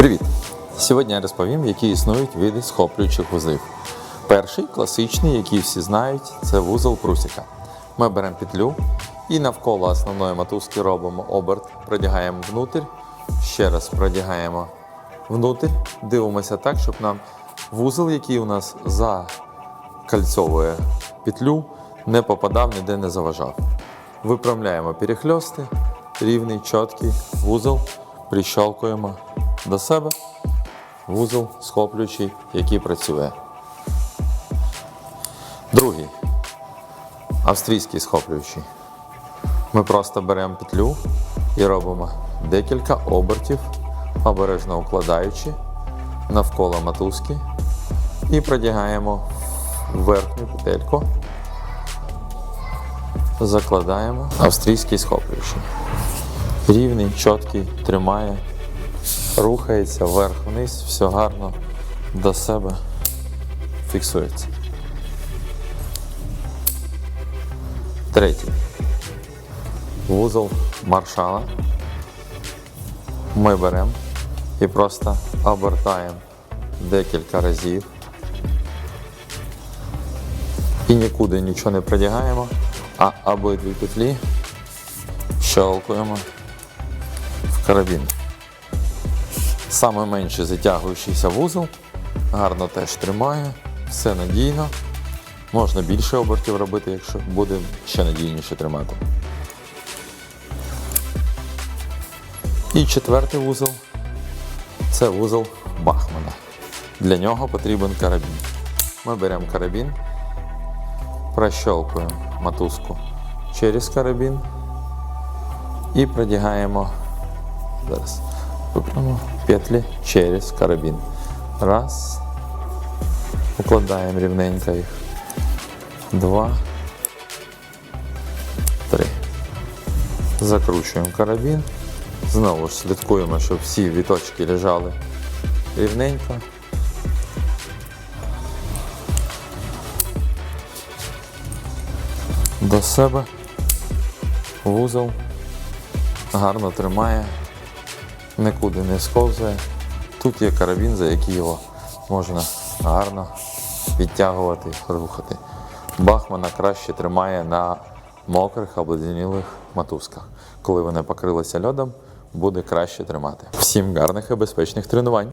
Привіт! Сьогодні я розповім, які існують види схоплюючих вузлів. Перший класичний, який всі знають, це вузол прусіка. Ми беремо петлю і навколо основної мотузки робимо оберт, продягаємо внутрь, ще раз продягаємо внутрь, дивимося так, щоб нам вузол, який у нас закальцовує петлю, не попадав, ніде не заважав. Виправляємо перехльости, рівний, чіткий вузол, прищолкуємо до себе, вузол схоплюючий, який працює. Другий австрійський схоплюючий. Ми просто беремо петлю і робимо декілька обертів, обережно укладаючи навколо мотузки і продягаємо верхню петельку закладаємо австрійський схоплюючий. Рівний, чіткий, тримає, рухається вверх-вниз, все гарно до себе фіксується. Третій. Вузол маршала. Ми беремо і просто обертаємо декілька разів. І нікуди нічого не продягаємо, а обидві петлі щелкуємо в карабін. Саме менше затягуючийся вузол, гарно теж тримає, все надійно. Можна більше обертів робити, якщо буде ще надійніше тримати. І четвертий вузол це вузол Бахмана. Для нього потрібен карабін. Ми беремо карабін, прощелкуємо мотузку через карабін і продягаємо зараз випрямо петлі через карабін. Раз. Укладаємо рівненько їх. Два. Три. Закручуємо карабін. Знову ж слідкуємо, щоб всі віточки лежали рівненько. До себе. Вузол. Гарно тримає, нікуди не сковзає. Тут є карабін, за який його можна гарно відтягувати, рухати. Бахмана краще тримає на мокрих обледенілих мотузках. Коли вони покрилися льодом, буде краще тримати. Всім гарних і безпечних тренувань!